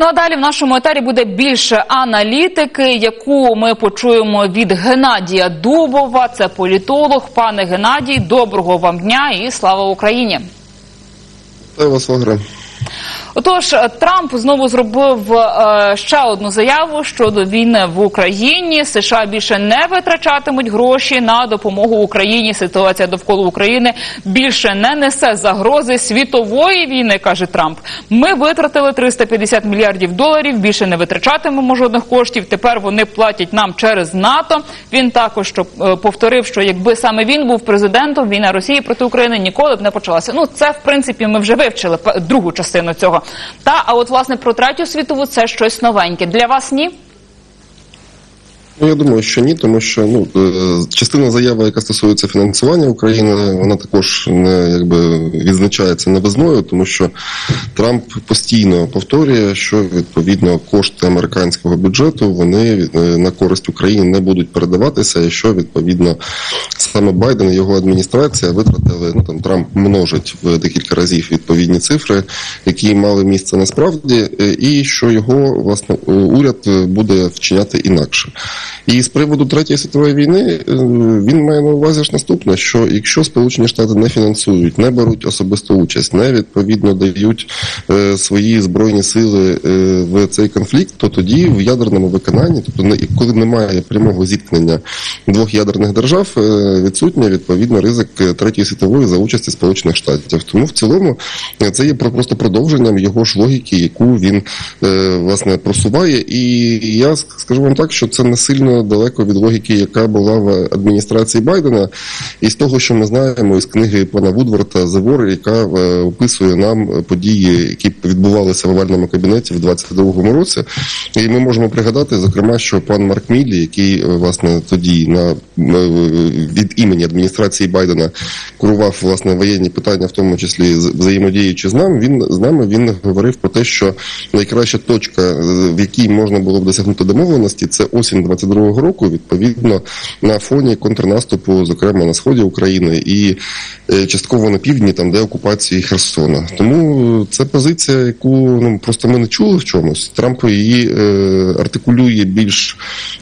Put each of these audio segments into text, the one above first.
Ну а далі в нашому етері буде більше аналітики, яку ми почуємо від Геннадія Дубова. Це політолог. Пане Геннадій, доброго вам дня і слава Україні. Вітаю вас. Отож, Трамп знову зробив е, ще одну заяву щодо війни в Україні. США більше не витрачатимуть гроші на допомогу Україні. Ситуація довкола України більше не несе загрози світової війни, каже Трамп. Ми витратили 350 мільярдів доларів. Більше не витрачатимемо жодних коштів. Тепер вони платять нам через НАТО. Він також е, повторив, що якби саме він був президентом, війна Росії проти України ніколи б не почалася. Ну це в принципі ми вже вивчили другу частину цього. Та а от власне про третю світову це щось новеньке. Для вас ні? Ну, я думаю, що ні, тому що ну е, частина заяви, яка стосується фінансування України, вона також не якби відзначається новизною, тому що Трамп постійно повторює, що відповідно кошти американського бюджету вони е, на користь України не будуть передаватися, і що відповідно саме Байден і його адміністрація витратили. Ну там Трамп множить в декілька разів відповідні цифри, які мали місце насправді, е, і що його власне уряд буде вчиняти інакше. І з приводу третьої світової війни е, він має на увазі ж наступне: що якщо Сполучені Штати не фінансують, не беруть особисту участь, не відповідно дають е, свої збройні сили е, в цей конфлікт, то тоді в ядерному виконанні, тобто не- коли немає прямого зіткнення двох ядерних держав, е, відсутній відповідно ризик третьої світової за участі Сполучених Штатів. Тому в цілому е, це є про- просто продовженням його ж логіки, яку він е, власне просуває. І я скажу вам так, що це не сильно далеко від логіки, яка була в адміністрації Байдена, і з того, що ми знаємо із книги пана Вудворта Зевор, яка е, описує нам події, які відбувалися в овальному кабінеті в 22-му році. І ми можемо пригадати, зокрема, що пан Марк Міллі, який е, власне тоді на е, від імені адміністрації Байдена курував власне воєнні питання, в тому числі взаємодіючи з нами, він з нами він говорив про те, що найкраща точка, в якій можна було б досягнути домовленості, це осінь 22-го року, відповідно на фоні контрнаступу, зокрема на сході України і е, частково на півдні, там де окупації Херсона. Тому це позиція, яку ну просто ми не чули в чомусь. Трамп її е, артикулює більш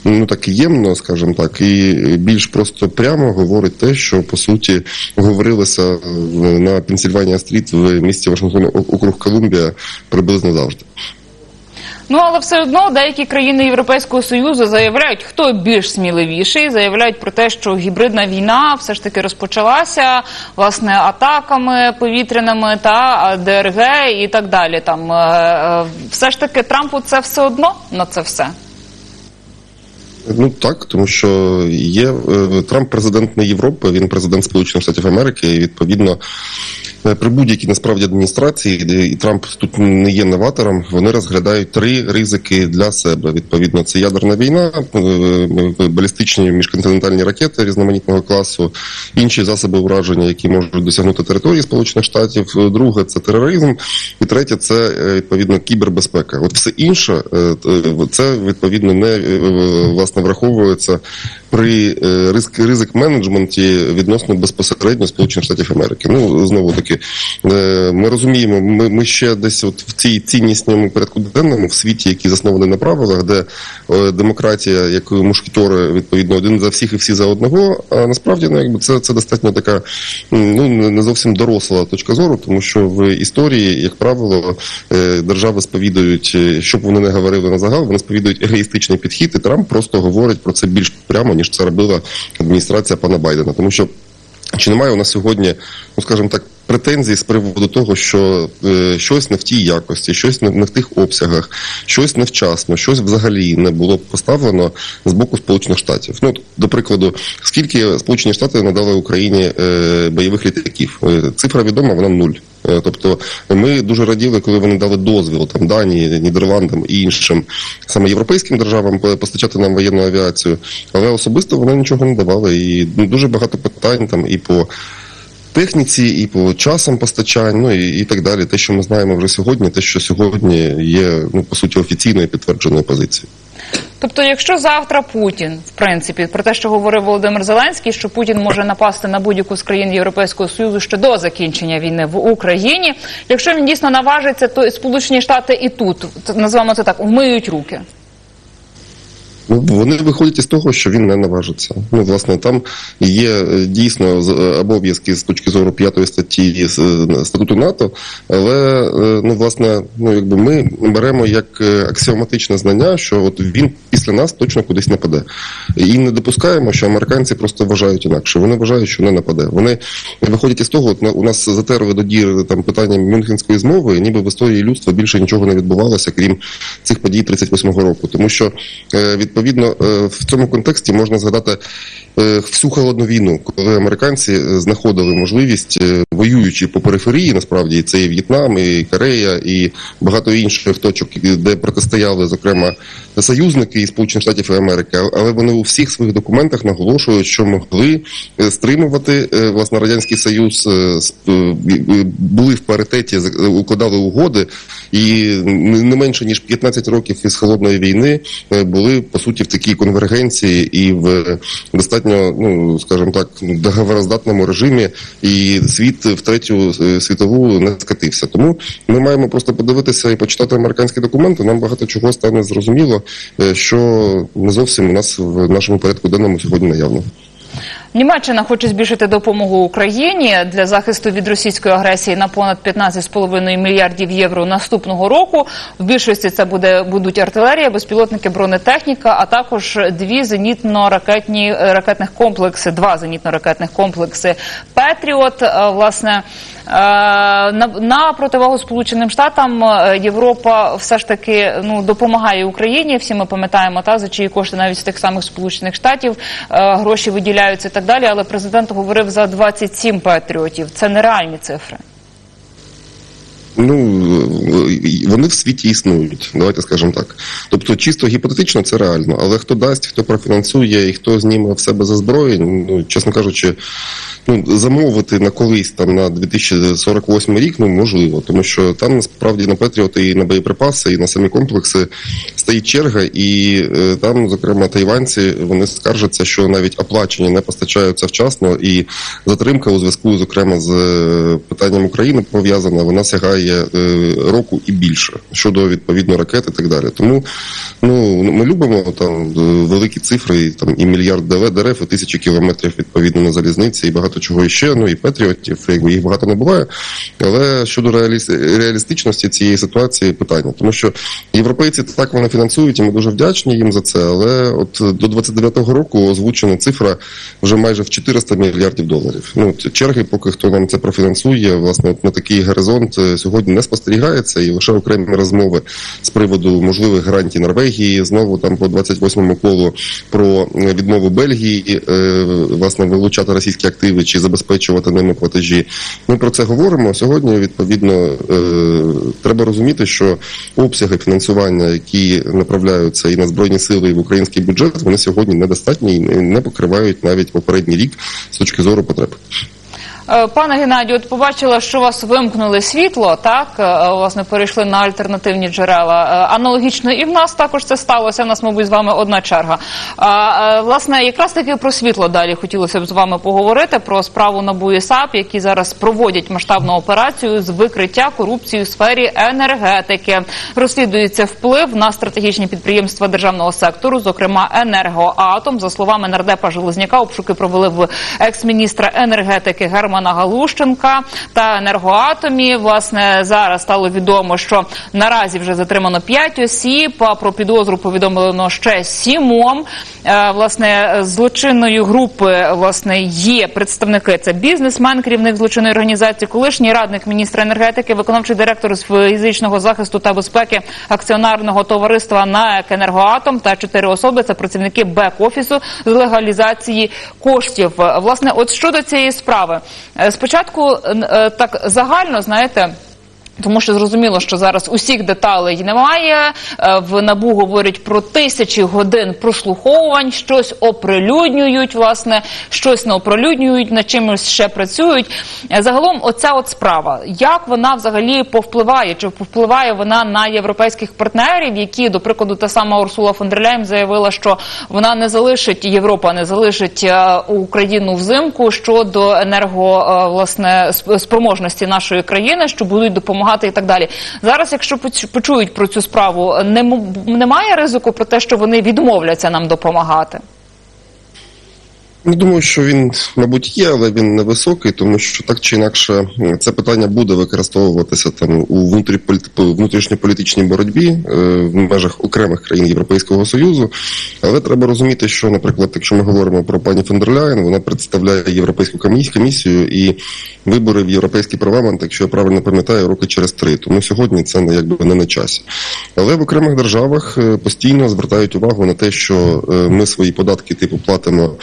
ну так ємно, скажімо так, і більш просто прямо говорить те, що по суті говорилося е, на Пенсільванія стріт в місті Вашингтон, округ Колумбія приблизно завжди. Ну але все одно деякі країни Європейського союзу заявляють, хто більш сміливіший, заявляють про те, що гібридна війна все ж таки розпочалася власне атаками повітряними та ДРГ і так далі. Там е, е, все ж таки Трампу це все одно на це все. Ну так, тому що є е, Трамп президент не Європи, він президент Сполучених Штатів Америки. І відповідно при будь-якій насправді адміністрації, де і Трамп тут не є новатором, вони розглядають три ризики для себе. Відповідно, це ядерна війна, е, балістичні міжконтинентальні ракети різноманітного класу, інші засоби ураження, які можуть досягнути території Сполучених Штатів. Е, Друге це тероризм, і третє це е, відповідно кібербезпека. От все інше е, е, це відповідно не е, власне враховується при е, ризик ризик менеджменті відносно безпосередньо Сполучених Штатів Америки. Ну знову таки е, ми розуміємо, ми, ми ще десь от в цій ціннісному порядку денному в світі, який заснований на правилах, де е, демократія, як мушкетери, відповідно один за всіх і всі за одного. А насправді ну якби це, це достатньо така ну не зовсім доросла точка зору, тому що в історії, як правило, держави сповідують, щоб вони не говорили на загал, вони сповідують егоїстичний підхід, і Трамп просто говорить про це більш прямо ніж це робила адміністрація пана Байдена, тому що чи немає у нас сьогодні, ну скажімо так, претензій з приводу того, що е, щось не в тій якості, щось не, не в тих обсягах, щось невчасно, щось взагалі не було поставлено з боку Сполучених Штатів. Ну, до прикладу, скільки Сполучені Штати надали Україні е, бойових літаків? Е, Цифра відома, вона нуль. Е, Тобто ми дуже раділи, коли вони дали дозвіл там Данії, Нідерландам і іншим саме європейським державам постачати нам воєнну авіацію, але особисто вони нічого не давали. І ну, дуже багато питань там і по техніці, і по часам постачань, ну і, і так далі. Те, що ми знаємо вже сьогодні, те, що сьогодні є ну по суті офіційною підтвердженою позицією. Тобто, якщо завтра Путін, в принципі, про те, що говорив Володимир Зеленський, що Путін може напасти на будь-яку з країн Європейського Союзу ще до закінчення війни в Україні, якщо він дійсно наважиться, то Сполучені Штати і тут називаємо це так, вмиють руки. Ну, вони виходять із того, що він не наважиться. Ну, власне, там є е, дійсно е, обов'язки з точки зору п'ятої статті е, статуту НАТО, але ну, власне, ну якби ми беремо як аксіоматичне знання, що от він після нас точно кудись нападе. І не допускаємо, що американці просто вважають інакше. Вони вважають, що не нападе. Вони виходять із того, от у нас затерли до дір там питання Мюнхенської змови, ніби в історії людства більше нічого не відбувалося, крім цих подій 38-го року. Тому що е, відповідно е, в цьому контексті можна згадати е, всю холодну війну, коли американці е, знаходили можливість, воюючи по периферії, насправді і це і В'єтнам, і Корея, і багато інших точок, де протистояли, зокрема, союзники із Сполучених Штатів Америки, але вони у всіх своїх документах наголошують, що могли стримувати власне радянський союз, були в паритеті, укладали угоди, і не менше ніж 15 років із холодної війни були по суті в такій конвергенції і в достатньо, ну скажімо так, договороздатному режимі, і світ в третю е, світову не скатився. Тому ми маємо просто подивитися і почитати американські документи. Нам багато чого стане зрозуміло, е, що не зовсім у нас в нашому порядку денному сьогодні наявно. Німеччина хоче збільшити допомогу Україні для захисту від російської агресії на понад 15,5 мільярдів євро наступного року. В більшості це буде будуть артилерія, безпілотники, бронетехніка, а також дві зенітно-ракетні е, ракетних комплекси, два зенітно-ракетних комплекси Петріот. Е, Власне е, на, противагу Сполученим Штатам Європа все ж таки ну допомагає Україні. Всі ми пам'ятаємо та за чиї кошти навіть з тих самих Сполучених Штатів гроші виділяються і далі. Але президент говорив за 27 патріотів. Це нереальні цифри. Ну е, вони в світі існують, давайте скажемо так. Тобто, чисто гіпотетично це реально, але хто дасть, хто профінансує і хто зніме в себе за зброю, ну чесно кажучи, ну замовити на колись там на 2048 рік, ну можливо, тому що там насправді на Петріоти і на боєприпаси, і на самі комплекси стоїть черга, і е, там, зокрема, тайванці вони скаржаться, що навіть оплачені не постачаються вчасно, і затримка у зв'язку, зокрема, з е, питанням України пов'язана, вона сягає е, року і більше щодо відповідно ракет і так далі. Тому ну ми любимо там е, великі цифри, і, там і мільярд дерев, і тисячі кілометрів відповідно на залізниці, і багато чого іще. Ну і патріотів, якби їх багато не буває. Але щодо реалістичності цієї ситуації питання, тому що європейці так вони фінансують, і ми дуже вдячні їм за це. Але от до 29-го року озвучена цифра вже майже в 400 мільярдів доларів. Ну черги, поки хто нам це профінансує, власне, от на такий горизонт е, сьогодні не спостерігається, і лише окремі розмови з приводу можливих гарантій Норвегії, знову там по 28-му колу про відмову Бельгії, е, власне, вилучати російські активи чи забезпечувати ними платежі. Ми про це говоримо. Сьогодні відповідно е, треба розуміти, що обсяги фінансування, які направляються і на збройні сили, і в український бюджет, вони сьогодні недостатні і не покривають навіть попередній рік з точки зору потреб. Е, Пане Геннадію, от побачила, що у вас вимкнули світло, так е, власне перейшли на альтернативні джерела. Е, Аналогічно і в нас також це сталося. У нас, мабуть, з вами одна черга. А, власне, якраз таки про світло далі хотілося б з вами поговорити про справу НАБУ і які зараз проводять масштабну операцію з викриття корупції у сфері енергетики. Розслідується вплив на стратегічні підприємства державного сектору, зокрема енергоатом. За словами нардепа Железняка, обшуки провели в екс-міністра енергетики Германа Галущенка та енергоатомі. Власне, зараз стало відомо, що наразі вже затримано 5 осіб. А про підозру повідомлено ще сімом. Е, Власне, злочинної групи власне є представники. Це бізнесмен, керівник злочинної організації, колишній радник міністра енергетики, виконавчий директор з фізичного захисту та безпеки акціонарного товариства НАЕК «Енергоатом» та чотири особи. Це працівники бек-офісу з легалізації коштів. Власне, от щодо цієї справи, спочатку е, так загально знаєте. Тому що зрозуміло, що зараз усіх деталей немає. Е, В набу говорять про тисячі годин прослуховувань, щось оприлюднюють, власне, щось не оприлюднюють, над чимось ще працюють. Е, Загалом, оця от справа, як вона взагалі повпливає? Чи повпливає вона на європейських партнерів, які, до прикладу, та сама Урсула фон дер Ляйн заявила, що вона не залишить Європа, не залишить е, Україну взимку щодо енерго спроможності нашої країни, що будуть допомагати і так далі. Зараз, якщо поч- почують про цю справу, немає ризику про те, що вони відмовляться нам допомагати. Ну, думаю, що він, мабуть, є, але він невисокий, тому що так чи інакше це питання буде використовуватися там у внутрішньополітичній боротьбі е, в межах окремих країн Європейського Союзу. Але треба розуміти, що, наприклад, якщо ми говоримо про пані фон дер Ляєн, вона представляє Європейську комісію і вибори в європейський парламент, якщо я правильно пам'ятаю, роки через три. Тому сьогодні це не якби не на часі. Але в окремих державах е, постійно звертають увагу на те, що е, ми свої податки типу платимо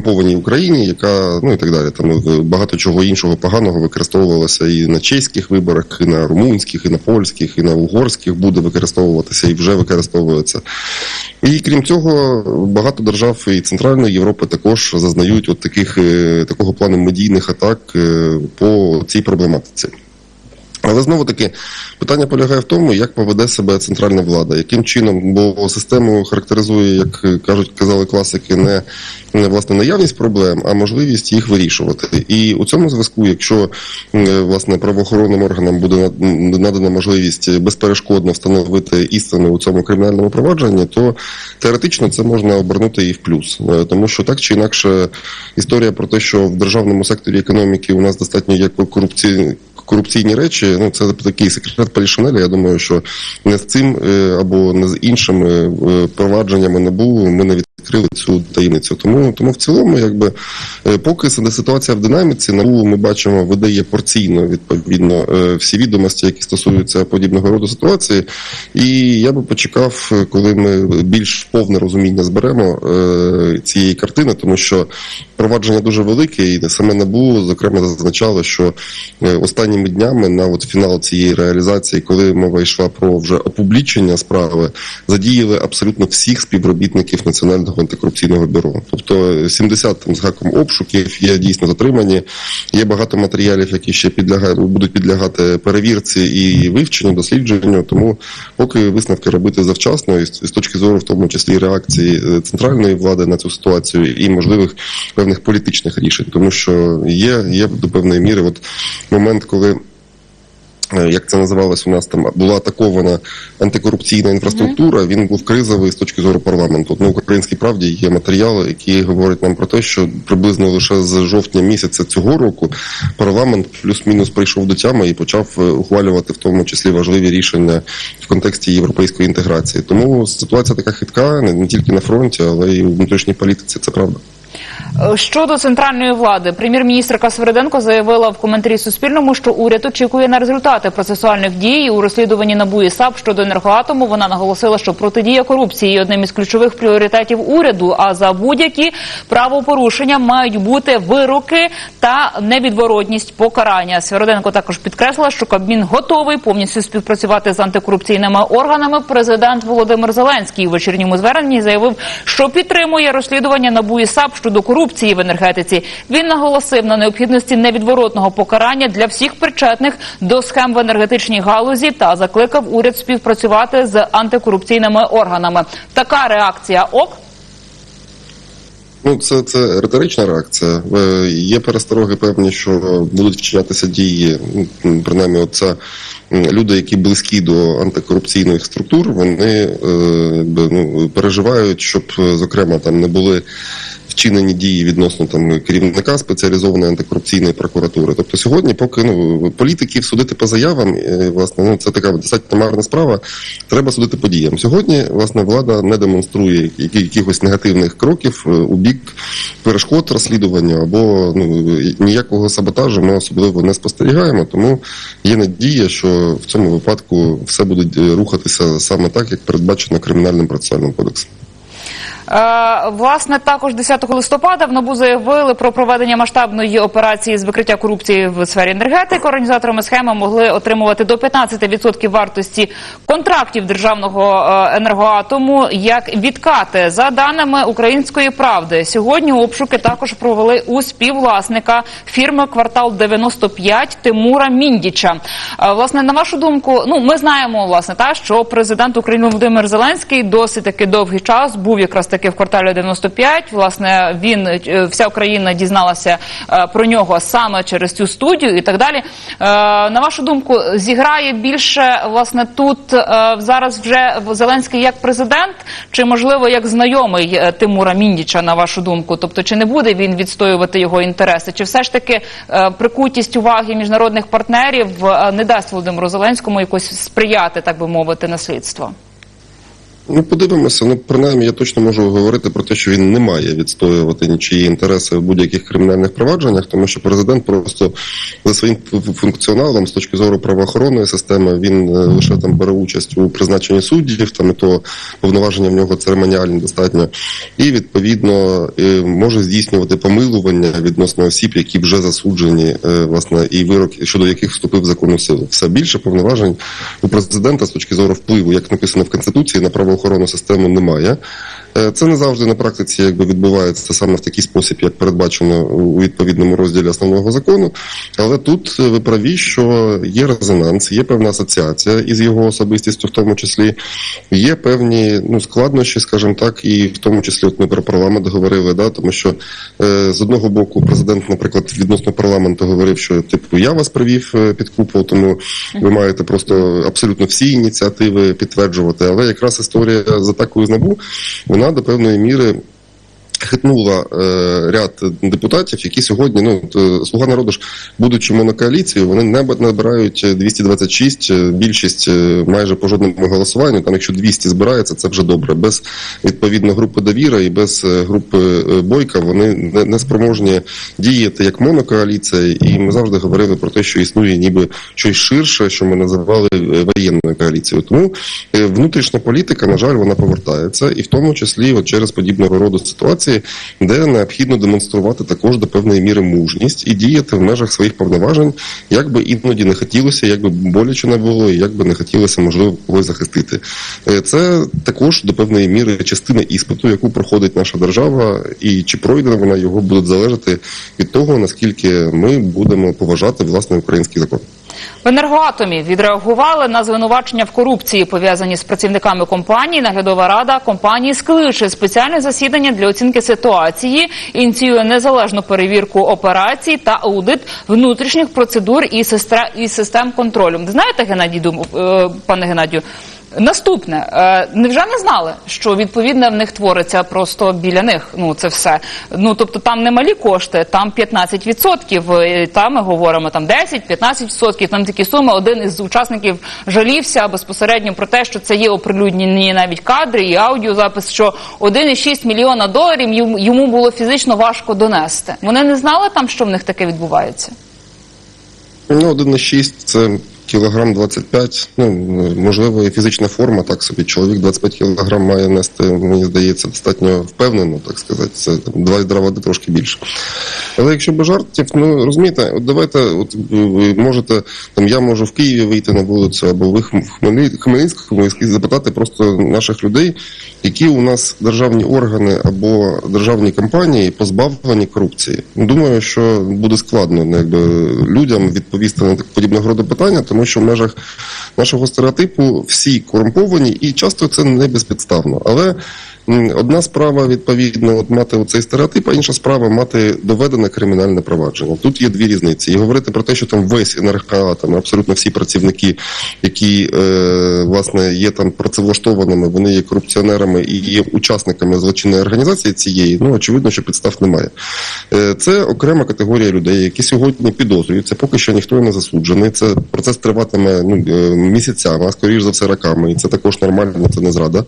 корумпованій Україні, яка ну і так далі. Там е, багато чого іншого поганого використовувалося і на чеських виборах, і на румунських, і на польських, і на угорських буде використовуватися і вже використовується. І крім цього, багато держав і Центральної Європи також зазнають от таких е, такого плану медійних атак е, по цій проблематиці. Але знову таки питання полягає в тому, як поведе себе центральна влада, яким чином, бо систему характеризує, як кажуть, казали класики, не, не власне наявність проблем, а можливість їх вирішувати. І у цьому зв'язку, якщо власне правоохоронним органам буде надана можливість безперешкодно встановити істину у цьому кримінальному провадженні, то теоретично це можна обернути і в плюс, Е, тому що так чи інакше історія про те, що в державному секторі економіки у нас достатньо є корупції корупційні речі, ну це такий секрет Полішинеля. Я думаю, що не з цим е, або не з іншими е, провадженнями НАБУ ми не відкрили цю таємницю. Тому тому в цілому, якби е, поки ситуація в динаміці, НАБУ ми бачимо, видає порційно відповідно е, всі відомості, які стосуються подібного роду ситуації. І я би почекав, е, коли ми більш повне розуміння зберемо е, цієї картини, тому що провадження дуже велике, і саме НАБУ зокрема зазначало, що е, останніми днями на от фінал цієї реалізації, коли мова йшла про вже опублічення справи, задіяли абсолютно всіх співробітників національного антикорупційного бюро. Тобто 70 там з гаком обшуків є дійсно затримані. Є багато матеріалів, які ще підлягають будуть підлягати перевірці і вивченню, дослідженню. Тому поки висновки робити завчасно, і з з точки зору, в тому числі реакції е, центральної влади на цю ситуацію і можливих певних політичних рішень, тому що є, є до певної міри, от момент, коли. Е, Як це називалось у нас там була атакована антикорупційна інфраструктура. Він був кризовий з точки зору парламенту. От, Ну, в українській правді є матеріали, які говорять нам про те, що приблизно лише з жовтня місяця цього року парламент плюс-мінус прийшов до тями і почав е, ухвалювати в тому числі важливі рішення в контексті європейської інтеграції. Тому ситуація така хитка не тільки на фронті, але й у внутрішній політиці. Це правда. Е, Щодо центральної влади, прем'єр-міністрка Свериденко заявила в коментарі Суспільному, що уряд очікує на результати процесуальних дій у розслідуванні НАБУ і САП щодо енергоатому. Вона наголосила, що протидія корупції є одним із ключових пріоритетів уряду. А за будь-які правопорушення мають бути вироки та невідворотність покарання. Свериденко також підкреслила, що Кабмін готовий повністю співпрацювати з антикорупційними органами. Президент Володимир Зеленський у вечірньому зверненні заявив, що підтримує розслідування НАБУ і САП щодо корупції в енергетиці. Він наголосив на необхідності невідворотного покарання для всіх причетних до схем в енергетичній галузі та закликав уряд співпрацювати з антикорупційними органами. Така реакція ок. Ну, це, це риторична реакція. Е, Є перестороги певні, що будуть вчинятися дії. ну, Принаймні, оце люди, які близькі до антикорупційних структур, вони е, ну, переживають, щоб, е, зокрема, там не були вчинені дії відносно там керівника спеціалізованої антикорупційної прокуратури. Тобто сьогодні, поки ну політиків судити по заявам, е, власне, ну це така достатньо марна справа. Треба судити по діям. Сьогодні власне влада не демонструє якихось негативних кроків е, у бік перешкод розслідуванню або ну ніякого саботажу ми особливо не спостерігаємо. Тому є надія, що в цьому випадку все буде е, рухатися саме так, як передбачено кримінальним процесуальним кодексом. Е, власне, також 10 листопада в НАБУ заявили про проведення масштабної операції з викриття корупції в сфері енергетики. Організаторами схеми могли отримувати до 15% вартості контрактів державного е, енергоатому як відкати. За даними української правди, сьогодні обшуки також провели у співвласника фірми Квартал 95 Тимура Міндіча. Е, Власне, на вашу думку, ну ми знаємо власне та що президент України Володимир Зеленський досить таки довгий час був якраз таки в кварталі 95. Власне, він е, вся Україна дізналася е, про нього саме через цю студію і так далі. Е, На вашу думку, зіграє більше власне тут зараз вже Зеленський як президент, чи можливо як знайомий Тимура Міндіча, на вашу думку? Тобто, чи не буде він відстоювати його інтереси, чи все ж таки прикутість уваги міжнародних партнерів не дасть Володимиру Зеленському якось сприяти, так би мовити, на слідство? Ну, подивимося. Ну, принаймні, я точно можу говорити про те, що він не має відстоювати нічиї інтереси в будь-яких кримінальних провадженнях, тому що президент просто за своїм функціоналом з точки зору правоохоронної системи він е, лише там бере участь у призначенні суддів, там і то повноваження в нього церемоніальні достатньо, і відповідно може здійснювати помилування відносно осіб, які вже засуджені, е, власне, і вирок щодо яких вступив в законну силу. Все більше повноважень у президента з точки зору впливу, як написано в конституції, на правоохоронну систему немає. Е, Це не завжди на практиці якби відбувається саме в такий спосіб, як передбачено у відповідному розділі основного закону. Але тут е, ви праві, що є резонанс, є певна асоціація із його особистістю, в тому числі є певні ну складнощі, скажімо так, і в тому числі от ми про парламент говорили, да, тому що е, з одного боку президент, наприклад, відносно парламенту говорив, що типу я вас привів е, під купол, тому ви маєте просто абсолютно всі ініціативи підтверджувати. Але якраз історія з атакою з НАБУ, вона до певної міри. Хитнула е, ряд депутатів, які сьогодні, ну е, слуга народу ж, будучи монокоаліцією, вони не набирають 226, е, більшість е, майже по жодному голосуванню. Там, якщо 200 збирається, це вже добре. Без відповідно групи довіра і без групи бойка вони не, не спроможні діяти як монокоаліція. І ми завжди говорили про те, що існує ніби щось ширше, що ми називали воєнною коаліцією. Тому внутрішня політика, на жаль, вона повертається, і в тому числі от через подібного роду ситуації, де необхідно демонструвати також до певної міри мужність і діяти в межах своїх повноважень, як би іноді не хотілося, як би боляче не було, і як би не хотілося можливо когось захистити. Е, Це також до певної міри частина іспиту, яку проходить наша держава, і чи пройде вона його буде залежати від того, наскільки ми будемо поважати власне український закон. В енергоатомі відреагували на звинувачення в корупції, пов'язані з працівниками компанії. Наглядова рада компанії скличе спеціальне засідання для оцінки ситуації, ініціює незалежну перевірку операцій та аудит внутрішніх процедур і систем, контролю. Знаєте, Геннадій думав, е, пане Геннадію? Наступне, е, невже не знали, що відповідне в них твориться просто біля них? Ну це все. Ну тобто там немалі кошти, там 15%, е, Там ми говоримо там 10-15%, Там такі суми. Один із учасників жалівся безпосередньо про те, що це є оприлюднені навіть кадри і аудіозапис, що 1,6 мільйона доларів йому- було фізично важко донести. Вони не знали там, що в них таке відбувається. Ну, 1,6 – це кілограм 25, ну, можливо, і фізична форма, так собі. Чоловік 25 кілограм має нести, мені здається, достатньо впевнено, так сказати. Це два відра води трошки більше. Але якщо без жартів, ну, розумієте, от давайте, от ви можете, там, я можу в Києві вийти на вулицю, або ви в Хмельни- Хмельницькому і запитати просто наших людей, які у нас державні органи або державні компанії позбавлені корупції. Думаю, що буде складно ну, якби, людям відповісти на подібного роду питання, тому що в межах нашого стереотипу всі корумповані, і часто це не безпідставно. Але одна справа відповідно от мати оцей стереотип, а інша справа мати доведене кримінальне провадження. Тут є дві різниці. І говорити про те, що там весь енергоатом, абсолютно всі працівники, які е, власне є там працевлаштованими, вони є корупціонерами і є учасниками злочинної організації цієї. Ну очевидно, що підстав немає. Е, це окрема категорія людей, які сьогодні підозрюються. Поки що ніхто не засуджений. Це процес триватиме ну е, місяцями, а скоріш за все роками. І це також нормально. Це не зрада.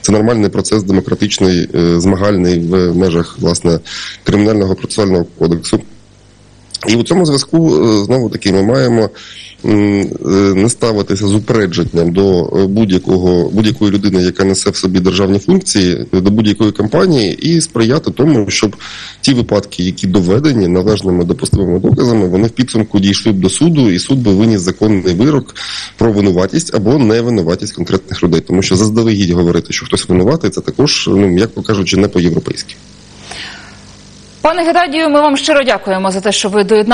Це нормальний процес демократичний, е, змагальний в межах власне кримінального процесуального кодексу. І у цьому зв'язку е, знову таки ми маємо е, не ставитися з упередженням до е, будь-якого будь-якої людини, яка несе в собі державні функції, до будь-якої компанії, і сприяти тому, щоб ті випадки, які доведені належними допустимими доказами, вони в підсумку дійшли б до суду, і суд би виніс законний вирок про винуватість або невинуватість конкретних людей. Тому що заздалегідь говорити, що хтось винуватий, це також, ну м'яко кажучи, не по-європейськи. Пане Геннадію, ми вам щиро дякуємо за те, що ви доєдналися.